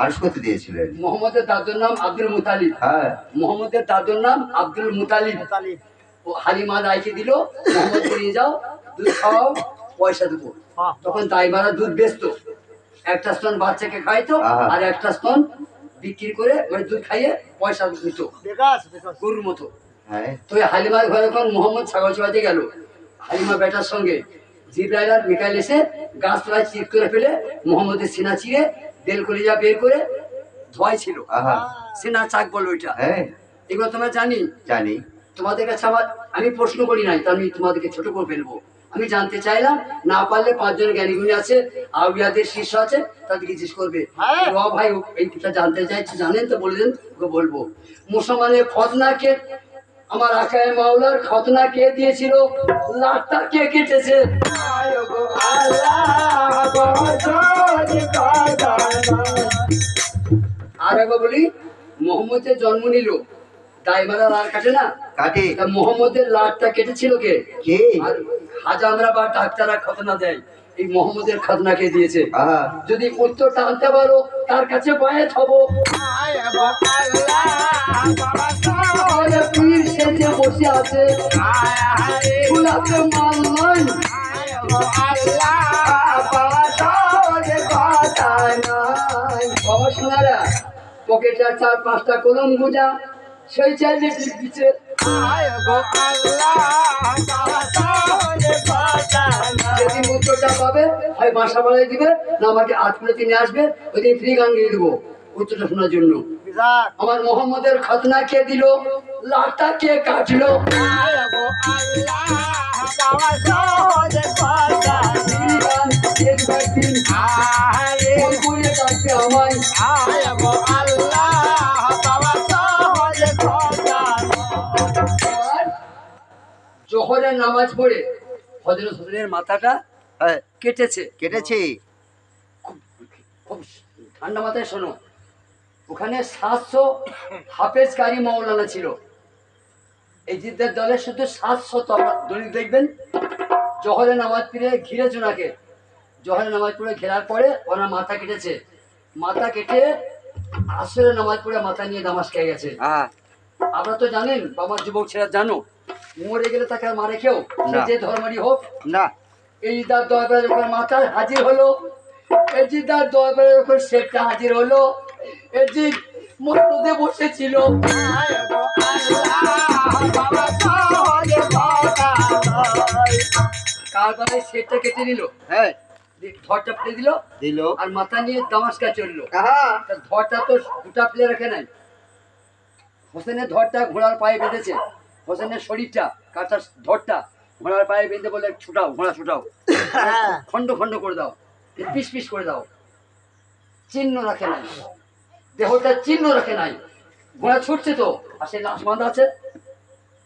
মানুষ করতে দিয়েছিলেন। মোহাম্মদের দাদুর নাম আব্দুল মুতালিব। হ্যাঁ। মোহাম্মদের দাদুর নাম আব্দুল মুতালিব। ও হালিমা দাইকে দিল মোহাম্মদকে নিয়ে যাও দুধ খাওয়াও পয়সা দেবো। তখন দাইমারা দুধ বেচতো। একটা স্তন বাচ্চাকে খাইতো আর একটা স্তন বিক্রি করে মানে দুধ খাইয়ে পয়সা দিত। গরুর মতো। হ্যাঁ। তো হালিমার ঘরে যখন মোহাম্মদ ছাগল চড়াতে গেল। হালিমা বেটার সঙ্গে জিব্রাইল আর মিকাইল এসে গাছতলায় চির করে ফেলে মোহাম্মদের সিনা চিরে বেল কলিজা বের করে ধোয়াই ছিল। আহা। সিনা চাক বলো ওইটা। হ্যাঁ। এগুলো তোমরা জানি? জানি। তোমাদের কাছে আমার আমি প্রশ্ন করি নাই তা আমি তোমাদেরকে ছোট করে ফেলব। আমি জানতে চাইলাম না পারলে পাঁচজন জ্ঞানীগুণী আছে আউলিয়াদের শিষ্য আছে তাদেরকে জিজ্ঞেস করবে? হ্যাঁ। র ভাই ও এইটা জানতে চাইছি জানেন তো বলে দেন ওকে বলব। মুসলমানের খতনাকে আমার আকায় মাওলার খতনা কে দিয়েছিল? লাটটা কে কেটেছে? আর একবার বলি মোহাম্মদের জন্ম নিল। দাইমারা লাল কাটে না? কাটে। তা মোহাম্মদের লাটটা কেটেছিল কে? কে? আর হাজামরা বা ডাক্তাররা খতনা দেয়। এই মোহাম্মদের খতনাকে দিয়েছে। যদি উত্তরটা আনতে পারো তার কাছে বায়াত হব। পীর সেজে বসে আছে। ফুলাতে বাবা পকেটে চার পাঁচটা কলম গুজা সেই চাইলে দিচ্ছে। যেদিন উত্তরটা পাবে হয় বাসা বাড়াই দিবে না আমাকে আটকুড়ে নিয়ে আসবে ওই দিন ফ্রি গান দিয়ে দেবো উত্তরটা শোনার জন্য। আমার মোহাম্মদের খতনা কে দিল? লাটা কে কাটলো? করে আমায় এবার জোহরের নামাজ পড়ে হজরত হোসেনের মাথাটা কেটেছে। কেটেছে। খুব ঠান্ডা মাথায় শোনো। ওখানে সাতশো হাফেজ কারি মৌলানা ছিল। এই জিদ্দের দলে শুধু সাতশো দলিল দেখবেন। জহরে নামাজ পড়ে ঘিরেছে ওনাকে। জহরে নামাজ পড়ে ঘেরার পরে ওনার মাথা কেটেছে। মাথা কেটে আসরে নামাজ পড়ে মাথা নিয়ে দামাস খেয়ে গেছে। আপনারা তো জানেন বাবার যুবক ছেলে জানো মরে গেলে তাকে আর মারে না। যে ধর্মেরই হোক। না। এই তার দরবারে যখন মাথায় হাজির হলো এজি তার দরবারে যখন শেখটা হাজির হলো এজি মধ্যে বসেছিল। শেখটা কেটে নিল। হ্যাঁ। ধরটা ফেলে দিল। দিল। আর মাথা নিয়ে দামাসকা চলল। ধরটা তো দুটা ফেলে রাখে নাই। হোসেনের ধরটা ঘোড়ার পায়ে বেঁধেছে। হোসেনের শরীরটা কাটার ধরটা ঘোড়ার পায়ে বেঁধে বলে ছুটাও ঘোড়া ছুটাও। খন্ড খন্ড করে দাও। পিস পিস করে দাও। চিহ্ন রাখে নাই। দেহটা চিহ্ন রাখে নাই। ঘোড়া ছুটছে তো। আর সেই লাশ বাঁধা আছে।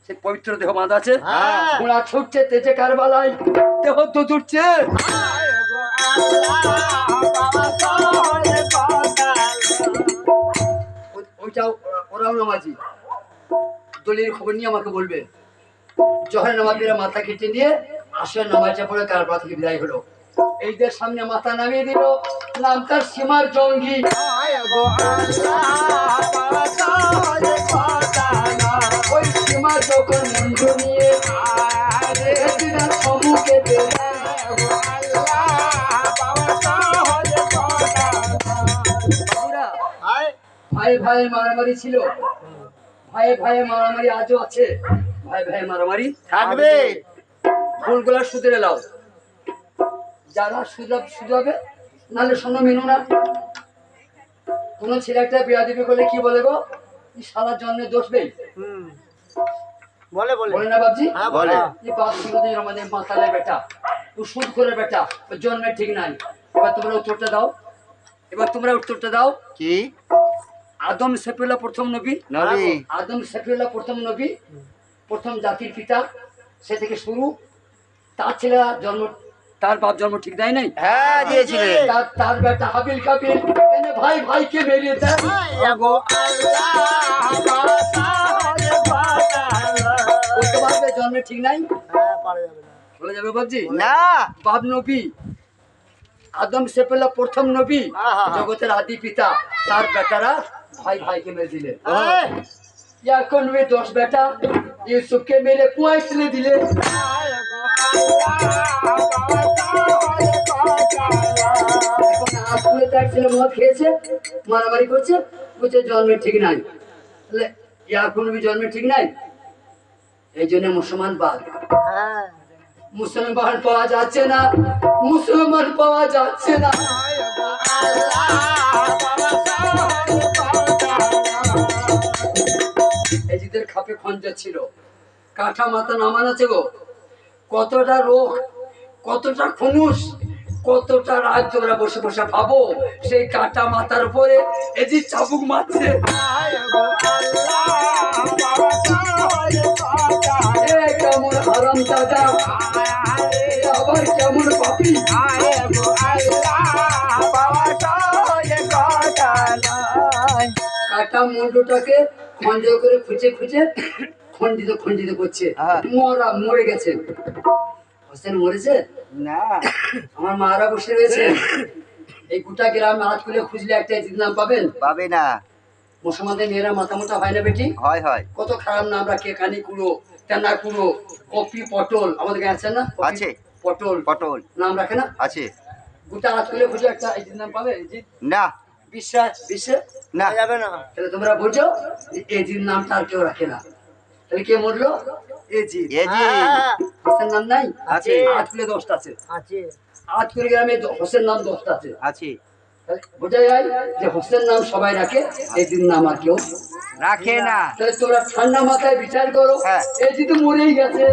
সে পবিত্র দেহ বাঁধা আছে। হ্যাঁ। ঘোড়া ছুটছে তেজে কারবালায়। দেহ তো ছুটছে ওইটাও ওরাও নামাজি। দলিল খবর নিয়ে আমাকে বলবে। জহের নামাজিরা মাথা কেটে নিয়ে আসলে নামাজটা পড়ে কারবার থেকে বিদায় হলো। এইদের সামনে মাথা নামিয়ে দিল। নাম তার সীমার জঙ্গি। ওই সীমা যখন মঞ্জু নিয়ে সম্মুখে ভাই ভাই মারামারি ছিল। ভাই ভাই মারামারি আজও আছে। ভাই ভাই মারামারি। থাকবে। ফুলগুলা সুদের লাও যারা সুদ সুদাবে নাহলে শোনো মেনু না। কোনো ছেলে একটা বিয়া দিবি কি বলে গো? জন্মে দোষ নেই। বলে বলে। বলে না বাবজি হ্যাঁ, বলে। এই বাপ সিংহদের আমাদের মাতালে বেটা ও সুদ করে বেটা জন্মে ঠিক নাই। এবার তোমরা উত্তরটা দাও। এবার তোমরা উত্তরটা দাও। কি? আদম সেফুল্লাহ প্রথম নবী। আদম সেফুল্লাহ প্রথম নবী প্রথম জাতির পিতা সে থেকে শুরু। তার ছেলেরা জন্ম তার বাপ জন্ম ঠিক দেয় নাই? হ্যাঁ তার তার বেটা হাবিল কাবিল ভাই ভাইকে মেরিয়ে দেয়। বলতে পারবে জন্মে ঠিক নাই? বলে যাবে বাবজি না। বাপ নবী। আদম সে পেল প্রথম নবী। জগতের আদি পিতা। তার বেটারা ভাই ভাইকে মেরে এই, এখন ওই দশ বেটা? ইউসুফকে মেরে কুয়ায় ফেলে দিলে। আসলে তার ছেলে মদ খেয়েছে মারামারি করছে বলছে জন্মের ঠিক নাই। তাহলে ইয়াকুব নবী জন্মের ঠিক নাই? এই জন্য মুসলমান বাদ। হ্যাঁ। মুসলমান পাওয়া যাচ্ছে না মুসলমান পাওয়া যাচ্ছে না। জিদের খাপে খঞ্জা ছিল। কাঠা মাথা নামান আছে গো কতটা রোগ, কতটা খুনুস কতটা রাত তোমরা বসে বসে ভাবো, সেই কাটা মাথার উপরে এই যে চাবুক মারছে। কেমন আরাম দাদা, আবার কেমন পাপি। মুন্ডুটাকে খন্ড করে খুঁজে খুঁজে খন্ডিত খন্ডিত করছে। হ্যাঁ। মরা মরে গেছে। হোসেন মরেছে? না। আমার মারা বসে রয়েছে। এই গোটা গ্রাম হাত খুলে খুঁজলে একটা এজিদ নাম পাবেন? পাবে না। মুসলমানদের মেয়েরা মাথা মোটা হয় না বেটি? হয় হয়। কত খারাপ নাম রাখে কানি কুড়ো তেনা কুড়ো কপি পটল। আমাদের কাছে আছে না? আছে। পটল। পটল। নাম রাখে না? আছে। গোটা হাত খুলে খুঁজে একটা এজিদ নাম পাবে? না। বিশ্বাস বিশ্বে না। যাবে না। তাহলে তোমরা বোঝো যে এজিদ নামটা আর কেউ রাখে না। তাহলে কে মরলো? এজিদ এ জি হ্যাঁ, হোসেন নাম নাই? আছে। খুলে দশটা আছে। আছে। খুলে গ্রামে হোসেন নাম দশটা আছে। আছে। বোঝা যায় যে হোসেন নাম সবাই রাখে এজিদ নাম আর কেউ রাখে না। তাহলে তোমরা ঠান্ডা মাথায় বিচার করো হ্যাঁ। তো মরেই গেছে।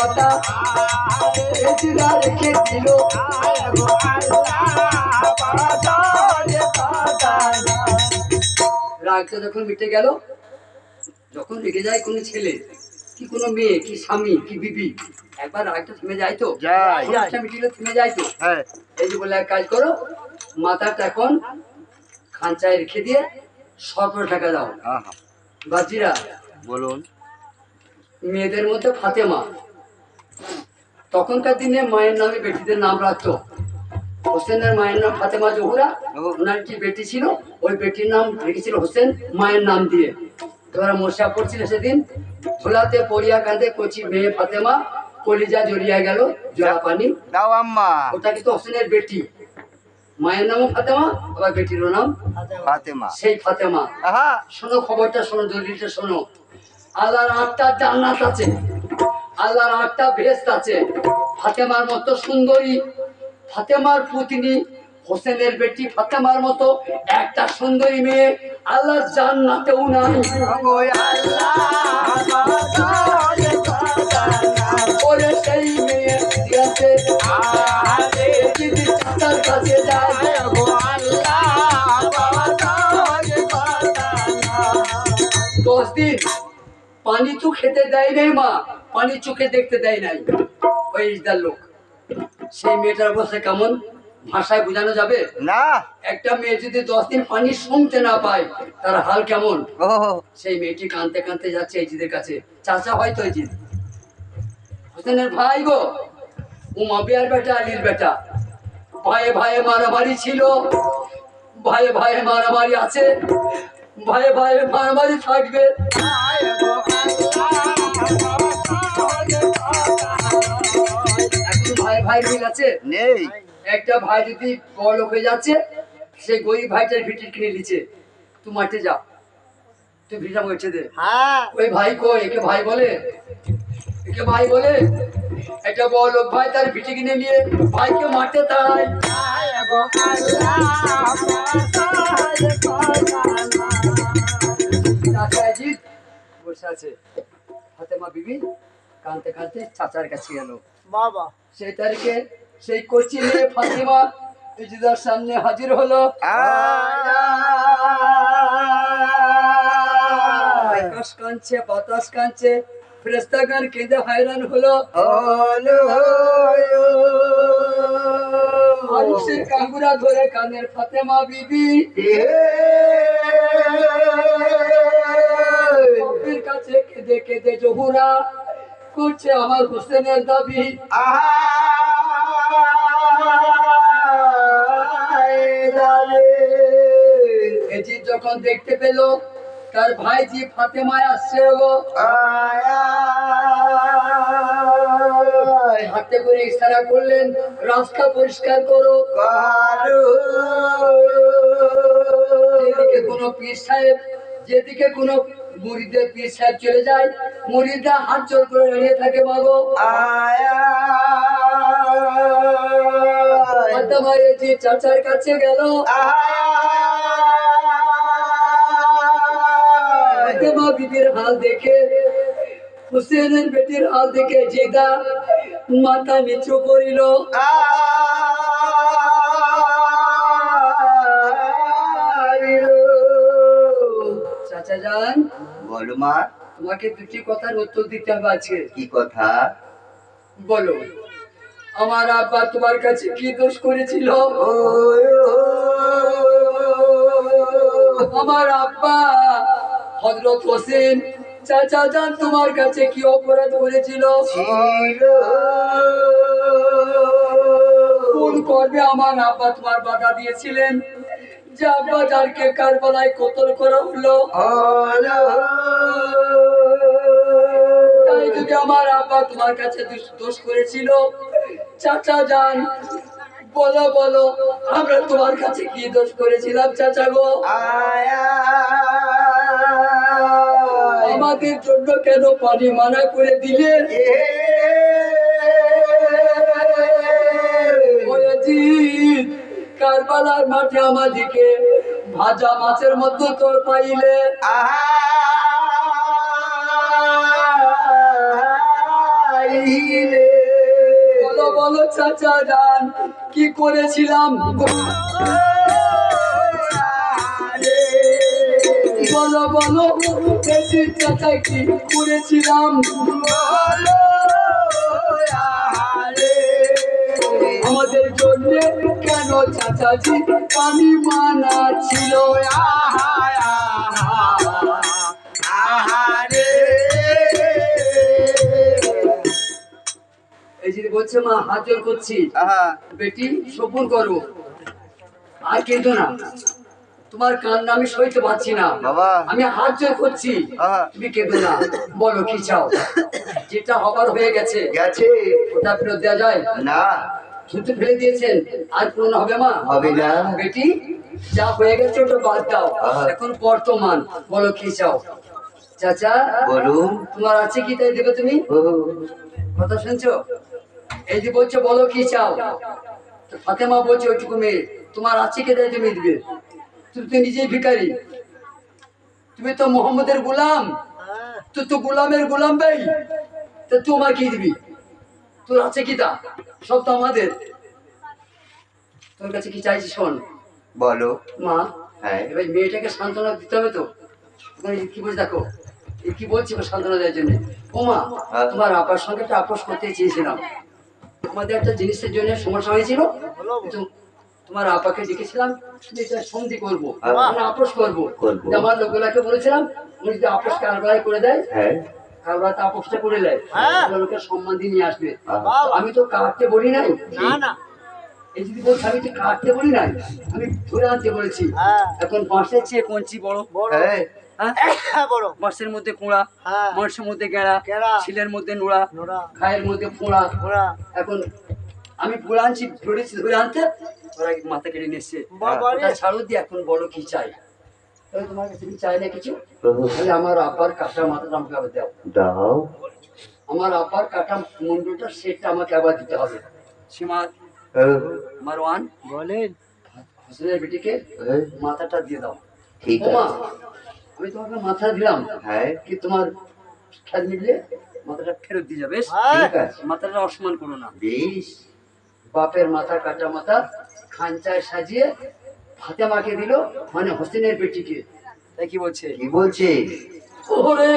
কাটা রেখে দিল? রাগটা যখন মিটে গেল যখন রেগে যায় কোনো ছেলে কি কোনো মেয়ে কি স্বামী কি বিবি একবার রাগটা থেমে যায় তো। রাগটা মিটিলে থেমে যায় তো? হ্যাঁ। এই যে বলে এক কাজ করো মাথাটা এখন খাঁচায় রেখে দিয়ে সতেরো টাকা দাও। আহা, বাজিরা বলুন। মেয়েদের মধ্যে ফাতেমা তখনকার দিনে মায়ের নামে বেটিদের নাম রাখতো। হোসেনের মায়ের নাম ফাতেমা জহুরা ওনার কি বেটি ছিল? ওই বেটির নাম রেখেছিল হোসেন মায়ের নাম দিয়ে। তোমরা মশা পড়ছিল সেদিন। ধুলাতে পড়িয়া কাঁদে কচি মেয়ে ফাতেমা কলিজা জড়িয়া গেল জয়া পানি। দাও আম্মা। ওটা কিন্তু হোসেনের বেটি? মায়ের নামও ফাতেমা আবার বেটিরও নাম ফাতেমা। সেই ফাতেমা। আহা। শোনো খবরটা শোনো দলিলটা শোনো। আল্লাহর আটটা জান্নাত আছে। আল্লাহর আটটা ভেস্ট আছে। ফাতেমার মতো সুন্দরী, ফাতেমার পুতনি, হোসেনের বেটি ফাতেমার মতো একটা সুন্দরী মেয়ে আল্লাহ জান্নাতেও নাই। ওরে সেই দশ দিন পানি তো খেতে দেয় নাই মা। পানি চোখে দেখতে দেয় নাই। ওই ইসদার লোক। সেই মেয়েটার অবস্থা কেমন? ভাষায় বোঝানো যাবে? না। একটা মেয়ে যদি দশ দিন পানি শুনতে না পায় তার হাল কেমন? ও। সেই মেয়েটি কানতে কানতে যাচ্ছে এজিদের কাছে। চাচা হয়তো এজিদ? হোসেনের ভাই গো? উমা বিয়ার বেটা আলীর বেটা। ভাইয়ে ভাইয়ে মারামারি ছিল। ভাইয়ে ভাইয়ে মারামারি আছে। ভাইয়ে ভাইয়ে মারামারি থাকবে। ভাই মিল আছে? নেই। একটা ভাই যদি বড় হয়ে যাচ্ছে সে গরিব ভাইটার ভিটি কিনে নিচ্ছে তুই মাঠে যা। তুই ভিটা মরছে দে। হ্যাঁ। ওই ভাই কো একে ভাই বলে? একে ভাই বলে? একটা বড় লোক ভাই তার ভিটি কিনে নিয়ে ভাইকে মাঠে তাই বসে আছে। ফাতেমা বিবি কানতে কানতে চাচার কাছে গেল। বাবা। সেই তারিখে সেই কচি মেয়ে ফাতিমা ইজিদার সামনে হাজির হলো। আকাশ কাঁদছে বাতাস কাঁদছে ফেরেস্তাগান কেঁদে হায়রান হলো। মানুষের কাঙ্গুরা ধরে কানের ফাতেমা বিবি। কাছে কেঁদে কেঁদে জহুরা করছে আমার হোসেনের দাবি। এজি যখন দেখতে পেল তার ভাইজি ফাতেমায় আসছে গো। হাতে করে ইশারা করলেন রাস্তা পরিষ্কার করো। যেদিকে কোনো পীর সাহেব যেদিকে কোনো মুড়িদের পীর সাহেব চলে যায় মুড়িদরা হাত জোর করে দাঁড়িয়ে থাকে মাগো। ফাতেমা এজি চাচার কাছে গেল। ফাতেমা বিবির হাল দেখে হুসেনের বেটির হাল দেখে জিদা মাথা নিচু করিল। চাচা মা তোমাকে দুটি কথার উত্তর দিতে হবে আজকে। কি কথা? বলো আমার আব্বা তোমার কাছে কি দোষ করেছিল? আমার আব্বা হজরত হোসেন চাচা যান তোমার কাছে কি অপরাধ করেছিল? ছিল। কোন কর্মে আমার আব্বা তোমার বাধা দিয়েছিলেন? যে আব্বা যারকে কারবালায় কতল করা হলো? তাই যদি আমার আব্বা তোমার কাছে দোষ- করেছিল চাচা যান বলো বলো আমরা তোমার কাছে কি দোষ করেছিলাম চাচা গো? আয়া। আমাদের জন্য কেন পানি মানা করে দিলে? ওয়াজিদ, কারবালার মাঠে আমাদিকে ভাজা মাছের মধ্যে তোর পাইলে। বলো বলো, চাচা যান কি করেছিলাম? বলো বলো চাচা কি করেছিলাম? আমাদের জন্য কেন চাচাজি? পানি মানা ছিল এই যে বলছে মা হাত জোর করছি। বেটি সফল করো। আর কিন্তু না। তোমার কান্না আমি সইতে পারছি না। বাবা। আমি হাত জোর করছি। তুমি কেঁদো না। বলো কি চাও? যেটা হবার হয়ে গেছে গেছে। ওটা ফেরত দেওয়া যায়? না। ছুটি ফেলে দিয়েছেন। আর পূর্ণ হবে মা। হবে না। বেটি যা হয়ে গেছে ওটা বাদ দাও। এখন বর্তমান। বলো কি চাও? চাচা বলুন। তোমার আছে কি তাই দেবে তুমি? ও। কথা শুনছো? এই যে বলছো বলো কি চাও? তো ফাতেমা বলছে ওইটুকু মেয়ে তোমার আছে কে দেয় তুমি দিবে? তুমি তো নিজেই ভিখারি। তুমি তো মোহাম্মদের গোলাম। তুই তো গোলামের গোলাম ভাই। তা তোমার কি দিবি? তোর আছে কি তা? সব তো আমাদের। তোর কাছে কি চাইছি শোন? বলো। মা হ্যাঁ। এবার মেয়েটাকে সান্ত্বনা দিতে হবে তো। কি বলছে দেখো কি বলছি সান্ত্বনা দেওয়ার জন্য? ও মা হ্যাঁ। তোমার আপার সঙ্গে একটা আপোষ করতে চেয়েছিলাম। আমাদের একটা জিনিসের জন্য সমস্যা হয়েছিল। তোমার আপাকে ডেকেছিলাম এটা সন্ধি করব। হ্যাঁ। মানে আপোষ করব। আমার লোকগুলাকে বলেছিলাম উনি যদি আপোষ কারবাই করে দেয় হ্যাঁ। কারবার করে হ্যাঁ। সম্মান দিয়ে নিয়ে আসবে। আমি তো কাটতে বলি নাই। না না। এই যদি বলছি আমি তো কাটতে বলি নাই। আমি ধরে আনতে বলেছি। এখন বাঁশের চেয়ে কঞ্চি বড়। বড়। হ্যাঁ। হ্যাঁ মধ্যে কুঁড়া মাংসের মধ্যে গেঁড়া। শিলের মধ্যে নোড়া খায়ের মধ্যে ফোঁড়া ওরা এখন আমি আনছি ধরেছি ধরে আনতে ওরা মাথা কেটে নিচ্ছে ছাড়ো দিয়ে এখন বড় কি চাই। তোমার কাছে চাই না কিছু? তাহলে আমার আব্বার কাটা মাথাটা আমাকে আবার দাও। দাও। আমার আব্বার কাটা মুন্ডুটা আমাকে আবার দিতে হবে। সীমা ও, মারওয়ান বলেন। হোসেনের বেটিকে মাথাটা দিয়ে দাও। ঠিক আছে। আমি তোমাকে মাথা দিলাম। হ্যাঁ। কি তোমার খেয়াল মিললে মাথাটা ফেরত দিয়ে যাবে হ্যাঁ। মাথাটা অসম্মান করো না। বেশ। বাপের মাথা কাটা মাথা খাঞ্চায় সাজিয়ে ফাতেমাকে দিল মানে হোসেনের পেটিকে তাই কি বলছে? কি বলছে? ওরে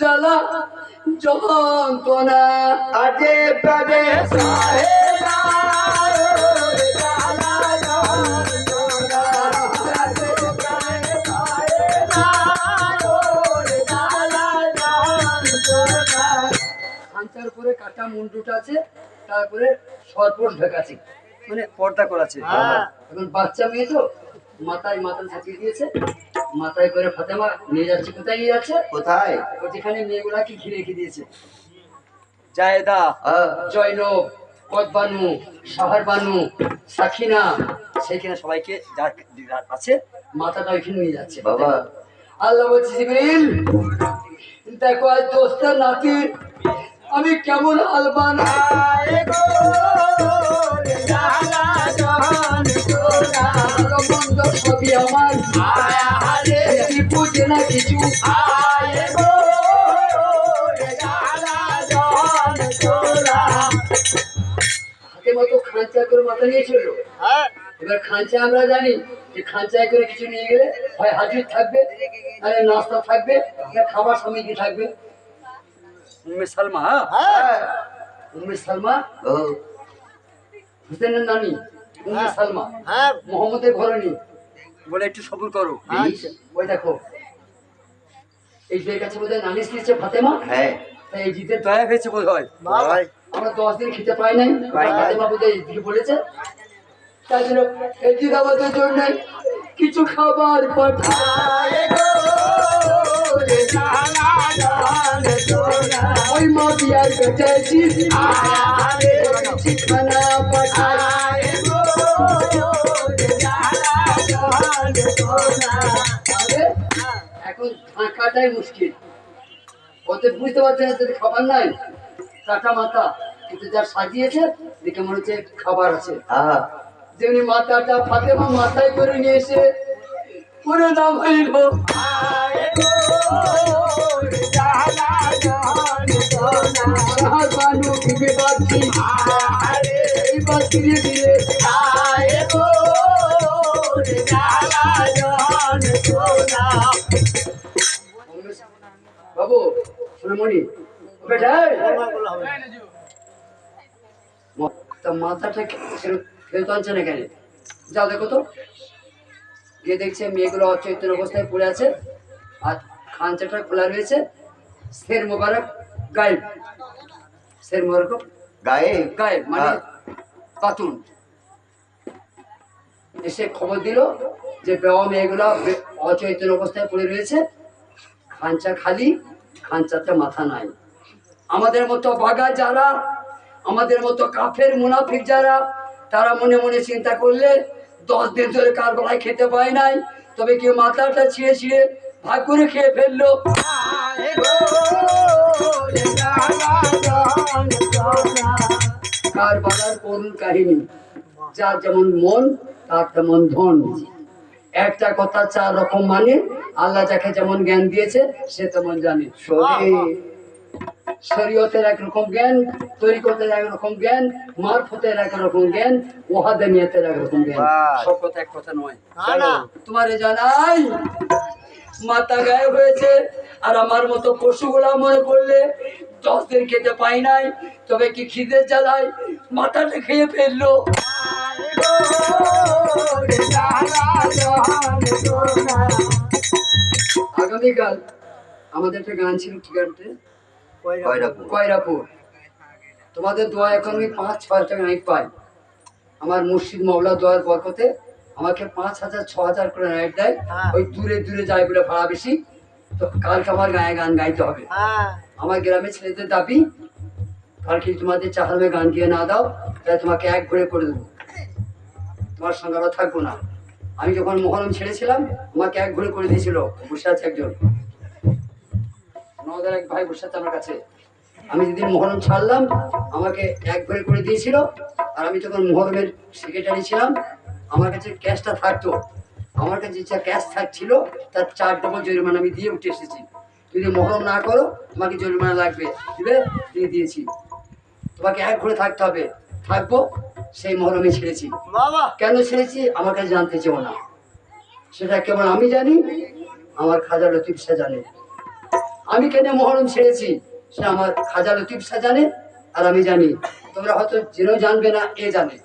জালা যন্ত্রণা। আজে কাটা মুন্ডুটা আছে তারপরে সর্পণ ঢাকা আছে মানে পর্দা করাছে হ্যাঁ। এখন বাচ্চা মেয়ে তো মাথায় মাথা ছাপিয়ে দিয়েছে। মাথায় করে ফাতেমা নিয়ে যাচ্ছে কোথায় নিয়ে যাচ্ছে? কোথায়? ও যেখানে মেয়েগুলাকে ঘিরে রেখে দিয়েছে। জায়দা আহ, জয়নব কদবানু সাহারবানু সাখিনা। সেখানে সবাইকে যার যার আছে মাথাটা ওইখানে নিয়ে যাচ্ছে। বাবা। আল্লাহ বলছি জিবরিল দেখো আজ দোস্তার নাতি। আমি কেমন আলবান মন্দ সবই আমার? বুঝে না কিছু? হাতে মতো খাঁচা করে মাথা নিয়ে চলল। হ্যাঁ। এবার খাঁচা আমরা জানি যে খাঁচায় করে কিছু নিয়ে গেলে হয় হাজির থাকবে নাস্তা থাকবে খাবার সামগ্রী থাকবে। উম্মে সালমা হ্যাঁ? হ্যাঁ। উম্মে সালমা? হুসেনের নানি উম্মে হ্যাঁ। সালমা। হ্যাঁ। মোহাম্মদের ঘরণী বলে একটু সবুর করো। আচ্ছা। ওই দেখো। এই যে কাছে বোধহয় নানি স্ত্রী ফাতেমা। হ্যাঁ। এই দয়া হয়েছে বোধ হয় আমরা দশ দিন খেতে পাই নাই। ফাতেমা বোধহয় এইদিকে বলেছে। তাই জন্য এই দিন আমাদের জন্য কিছু খাবার পাঠায় ওই মা বিয়ার বেটাইছি কিছু পাঠায় এখন থাকাটাই মুশকিল। ওতে বুঝতে পারছে না যে খাবার নাই। কাটা মাথা কিন্তু যা সাজিয়েছে দেখে মনে হচ্ছে খাবার আছে। যেমনি মাথাটা ফাতেমা মাথায় করে নিয়ে এসে পুরো নাম হইল বানু বিবে এই বাচ্চি দিয়ে দিলে। বাবু সোনামণি বেটা মাথাটা ফেরত আনছে না কেন যাও দেখো তো। গিয়ে দেখছে মেয়েগুলো অচৈতন্য অবস্থায় পড়ে আছে। আর খাঞ্চাটা খোলা রয়েছে। শের মোবারক গায়েব। শের মোবারক গায়ে গায়েব মানে হ্যাঁ। পাতুন। এসে খবর দিল যে বেওয়া মেয়েগুলো অচৈতন্য অবস্থায় পড়ে রয়েছে। খাঞ্চা খালি খাঞ্চাতে মাথা নাই। আমাদের মতো বাগা যারা আমাদের মতো কাফের মুনাফিক যারা তারা মনে মনে চিন্তা করলে দশ দিন ধরে কার গলায় খেতে পায় নাই। তবে কেউ মাথাটা ছিঁড়ে ছিঁড়ে ভাগ করে খেয়ে ফেলল। কার বালার কোন কাহিনী। যার যেমন মন তার তেমন ধন। একটা কথা চার রকম মানে আল্লাহ যাকে যেমন জ্ঞান দিয়েছে সে তেমন জানে। শরীর শরীয়তের একরকম জ্ঞান তরিকতের একরকম জ্ঞান মারফতের একরকম জ্ঞান ওহাদানিয়তের একরকম জ্ঞান। সব কথা এক কথা নয়। তোমারে জানাই মাথা গায়ে হয়েছে আর আমার মতো পশুগুলা মনে করলে দশ দিন খেতে পাই নাই তবে কি খিদের জ্বালায় মাথাটা খেয়ে ফেলল। আগামীকাল আমাদের একটা গান ছিল কি গানটা কয়রাপুর। কয়রাপুর। তোমাদের দোয়া এখন আমি পাঁচ ছ হাজার টাকা নাইট পাই। আমার মুর্শিদ মৌলা দোয়ার বরকতে আমাকে পাঁচ হাজার ছ হাজার করে নাইট দেয়। হ্যাঁ। ওই দূরে দূরে যায় বলে ভাড়া বেশি। তো কালকে আমার গায়ে গান গাইতে হবে। হ্যাঁ। আমার গ্রামের ছেলেদের দাবি কালকে তোমাদের চাহাবে গান গিয়ে না দাও তাহলে তোমাকে এক ঘুরে করে দেবো। তোমার সঙ্গে আবার থাকব না। আমি যখন মহরম ছেড়েছিলাম আমাকে এক ঘুরে করে দিয়েছিল। বসে আছে একজন। নদের এক ভাই বসে আছে আমার কাছে। আমি যেদিন মহরম ছাড়লাম আমাকে এক ঘরে করে দিয়েছিল আর আমি যখন মহরমের সেক্রেটারি ছিলাম। আমার কাছে ক্যাশটা থাকতো। আমার কাছে যা ক্যাশ থাকছিল তার চার ডবল জরিমানা আমি দিয়ে উঠে এসেছি। যদি মহরম না করো তোমাকে জরিমানা লাগবে। দিবে দিয়ে দিয়েছি। তোমাকে এক ঘরে থাকতে হবে। থাকব সেই মহরমে ছেড়েছি। কেন ছেড়েছি? আমার কাছে জানতে চেও না। সেটা কেবল আমি জানি আমার খাজা লতিফ শাহ জানে। আমি কেন মহরম ছেড়েছি? সে আমার খাজা লতিফ শাহ জানে, আর আমি জানি। তোমরা হয়তো জেনেও জানবে না, এ জানে।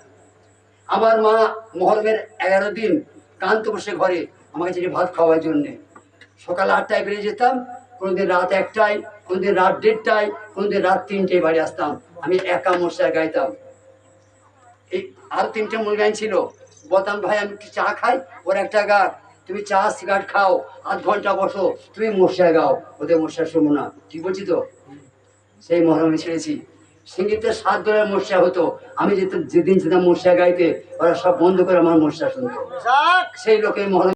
আমার মা মহরমের এগারো দিন কান্ত বসে ঘরে আমাকে যেটি ভাত খাওয়ার জন্যে। সকাল আটটায় বেরিয়ে যেতাম, কোনোদিন রাত একটায়, কোনোদিন রাত দেড়টায়, কোনোদিন রাত তিনটায় বাড়ি আসতাম। আমি একা মশায় গাইতাম। এই আর তিনটে মূল গান ছিল বলতাম ভাই আমি একটু চা খাই, ওর একটা গান। তুমি চা সিগারেট খাও আধ ঘণ্টা বসো তুমি মশা গাও। ওদের মশা শুনব না। ঠিক বলছি তো? সেই মহরমে ছেড়েছি। সিঙ্গিতে সাত দলের মশা হতো। আমি যেতাম যেদিন যেতাম মশা গাইতে ওরা সব বন্ধ করে আমার মশা শুনতো। যাক। সেই লোকের মহরম